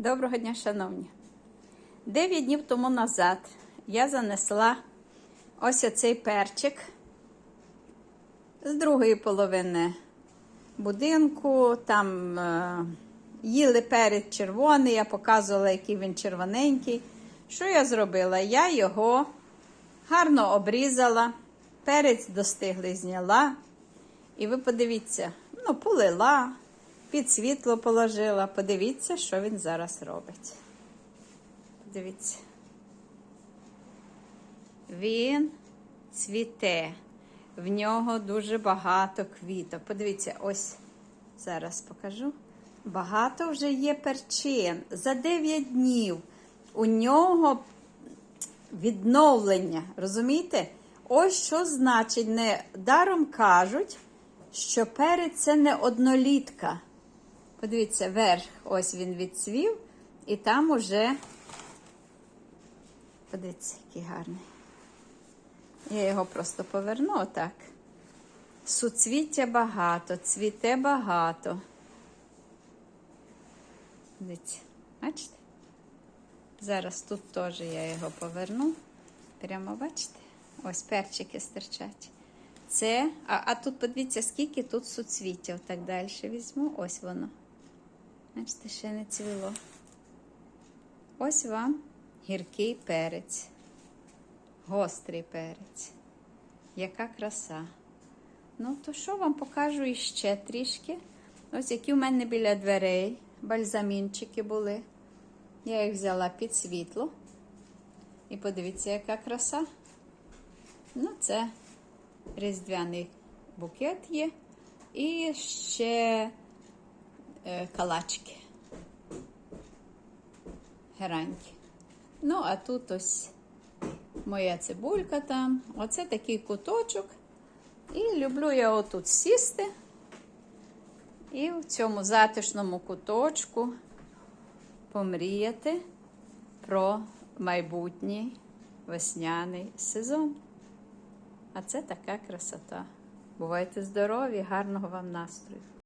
Доброго дня, шановні. Дев'ять днів тому назад я занесла ось оцей перчик з другої половини будинку. Там е, їли перець червоний, я показувала, який він червоненький. Що я зробила? Я його гарно обрізала, перець достиглий зняла. І ви подивіться, ну, полила, під світло положила. Подивіться, що він зараз робить. Подивіться. Він цвіте. В нього дуже багато квіток. Подивіться, ось зараз покажу. Багато вже є перчин. За 9 днів у нього відновлення. Розумієте? Ось що значить, не даром кажуть, що перець це не однолітка. Подивіться, верх, ось він відцвів, і там уже, подивіться, який гарний. Я його просто поверну отак. Суцвіття багато, цвіте багато. Дивіться, бачите? Зараз тут теж я його поверну. Прямо бачите? Ось перчики стирчать. Це, а, а тут подивіться, скільки тут суцвіття. Так далі візьму. Ось воно. Бачите, ще не цвіло. Ось вам гіркий перець. Гострий перець. Яка краса. Ну, то що вам покажу іще трішки? Ось які в мене біля дверей бальзамінчики були. Я їх взяла під світло. І подивіться, яка краса. Ну, це різдвяний букет є. І ще калачки. Гераньки. Ну, а тут ось моя цибулька там. Оце такий куточок. І люблю я отут сісти. І в цьому затишному куточку помріяти про майбутній весняний сезон. А це така красота. Бувайте здорові, гарного вам настрою!